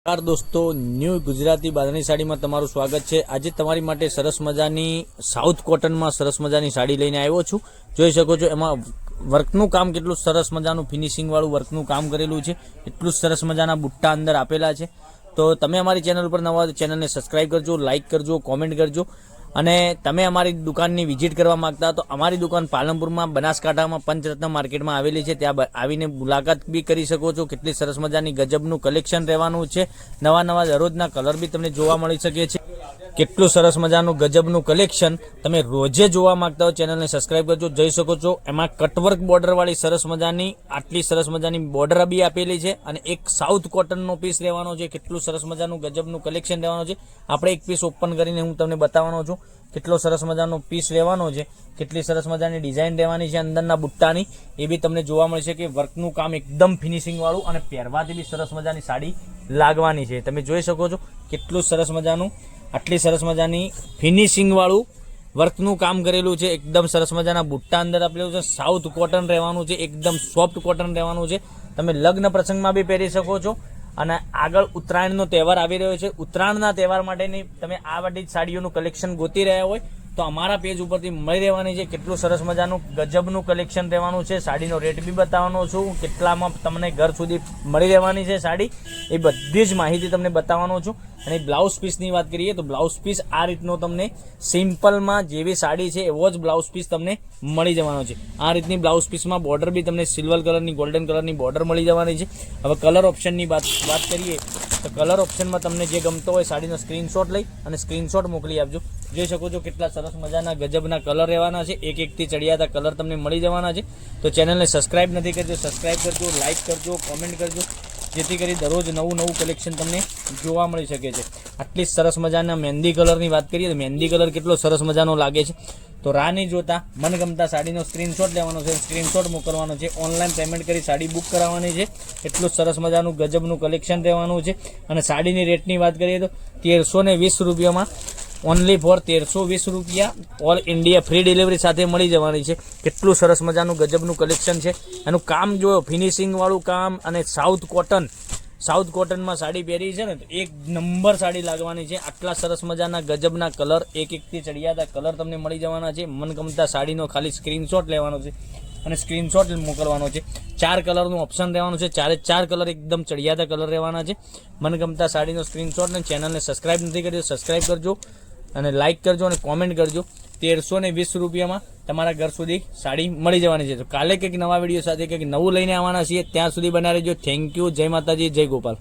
નમસ્કાર દોસ્તો, ન્યૂ ગુજરાતી બાંધણી સાડીમાં તમારું સ્વાગત છે. આજે તમારી માટે સરસ મજાની સાઉથ કોટનમાં સરસ મજાની સાડી લઈને આવ્યો છું. જોઈ શકો છો, એમાં વર્કનું કામ કેટલું સરસ મજાનું ફિનિશિંગવાળું વર્કનું કામ કરેલું છે. એટલું સરસ મજાના બુટ્ટા અંદર આપેલા છે. તો તમે અમારી ચેનલ પર નવા ચેનલને સબસ્ક્રાઇબ કરજો, લાઇક કરજો, કોમેન્ટ કરજો. અને તમે અમારી દુકાનની વિઝિટ કરવા માંગતા તો અમારી દુકાન પાલનપુરમાં બનાસકાંઠામાં પંચરત્ન માર્કેટમાં આવેલી છે. ત્યાં આવીને મુલાકાત બી કરી શકો છો. કેટલી સરસ મજાની ગજબનું કલેક્શન રહેવાનું છે. નવા નવા દરરોજના કલર બી તમને જોવા મળી શકે છે. કેટલું સરસ મજાનું ગજબનું કલેક્શન તમે રોજે જોવા માંગતા હો ચેનલને સબસ્ક્રાઈબ કરજો, જઈ શકો છો. એમાં કટવર્ક બોર્ડરવાળી સરસ મજાની, આટલી સરસ મજાની બોર્ડર બી આપેલી છે અને એક સાઉથ કોટનનો પીસ રહેવાનો છે. કેટલું સરસ મજાનું ગજબનું કલેક્શન રહેવાનું છે. આપણે એક પીસ ઓપન કરીને હું તમને બતાવવાનો છું. કેટલો સરસ મજાનો પીસ રહેવાનો છે, કેટલી સરસ મજાની ડિઝાઇન રહેવાની છે અંદરના બુટ્ટાની, એ બી તમને જોવા મળશે કે વર્કનું કામ એકદમ ફિનિશિંગવાળું અને પહેરવાથી બી સરસ મજાની સાડી લાગવાની છે. તમે જોઈ શકો છો કેટલું સરસ મજાનું, આટલી સરસ મજાની ફિનિશિંગવાળું વર્કનું કામ કરેલું છે. એકદમ સરસ મજાના બુટ્ટા અંદર આપેલું છે. સાઉથ કોટન રહેવાનું છે. એકદમ સોફ્ટ કોટન રહેવાનું છે. તમે લગ્ન પ્રસંગમાં બી પહેરી શકો છો. અને આગળ ઉત્તરાયણનો તહેવાર આવી રહ્યો છે. ઉત્તરાયણના તહેવાર માટેની તમે આ બધી સાડીઓનું કલેક્શન ગોતી રહ્યા હોય. તો અમારા પેજ ઉપરથી મળી રહેવાની છે કેટલું સરસ મજાનું ગજબનું કલેક્શન રહેવાનું છે. સાડીનો રેટ બી બતાવવાનો છું. કેટલામાં તમને ઘર સુધી મળી રહેવાની છે સાડી. એ બધી જ માહિતી તમને બતાવવાનો છું. અને બ્લાઉઝ પીસની વાત કરીએ તો બ્લાઉઝ પીસ આ રીતનો તમને સિમ્પલમાં જેવી સાડી છે એવો જ બ્લાઉઝ પીસ તમને મળી જવાનો છે. આ રીતની બ્લાઉઝ પીસમાં બોર્ડર બી તમને સિલ્વર કલરની ગોલ્ડન કલરની બોર્ડર મળી જવાની છે. હવે કલર ઓપ્શનની વાત વાત કરીએ તો કલર ઓપ્શનમાં તમને જે ગમતો હોય સાડીનો સ્ક્રીનશોટ લઈ અને સ્ક્રીનશોટ મોકલી આપજો. જોઈ શકો છો કેટલા સરસ મજાના ગજબના કલર રહેવાના છે. એક એકથી ચડિયાતા કલર તમને મળી જવાના છે. તો ચેનલને સબસ્ક્રાઇબ નથી કરજો. સબસ્ક્રાઇબ કરજો લાઇક કરજો કોમેન્ટ કરજો. જેથી કરી દરરોજ નવું નવું કલેક્શન તમને જોવા મળી શકે છે. આટલી સરસ મજાના મહેંદી કલરની વાત કરીએ તો મહેંદી કલર કેટલો સરસ મજાનો લાગે છે. તો રાહ નહીં જોતા, મનગમતા સાડીનો સ્ક્રીનશોટ લેવાનો છે. સ્ક્રીનશોટ મોકલવાનો છે. ઓનલાઈન પેમેન્ટ કરી સાડી બુક કરાવવાની છે. એટલું સરસ મજાનું ગજબનું કલેક્શન રહેવાનું છે. અને સાડીની રેટની વાત કરીએ તો તેરસો વીસ રૂપિયામાં ઓનલી ફોર તેરસો વીસ રૂપિયા. ઓલ ઇન્ડિયા ફ્રી ડિલિવરી સાથે મળી જવાની છે. કેટલું સરસ મજાનું ગજબનું કલેક્શન છે. એનું કામ જોયો ફિનિશિંગવાળું કામ અને સાઉથ કોટન સાઉથ કોટનમાં સાડી પહેરી છે ને, તો એક નંબર સાડી લાગવાની છે. આટલા સરસ મજાના ગજબના કલર એક એકથી ચડિયાતા કલર તમને મળી જવાના છે. મનગમતા સાડીનો ખાલી સ્ક્રીનશોટ લેવાનો છે અને સ્ક્રીનશોટ મોકલવાનો છે. ચાર કલરનું ઓપ્શન રહેવાનું છે. ચારે ચાર કલર એકદમ ચડિયાતા કલર રહેવાના છે. મનગમતા સાડીનો સ્ક્રીનશોટ ને ચેનલને સબસ્ક્રાઇબ નથી કર્યો સબસ્ક્રાઇબ કરજો. અને લાઇક કરજો અને કોમેન્ટ કરજો. તેરસો ને વીસ રૂપિયામાં તમારા ઘર સુધી સાડી મળી જવાની છે. તો કાલે કંઈક નવા વીડિયો સાથે કંઈક નવું લઈને આવવાના છીએ. ત્યાં સુધી બનાવી રહેજો. થેન્ક યુ જય માતાજી. જય ગોપાલ.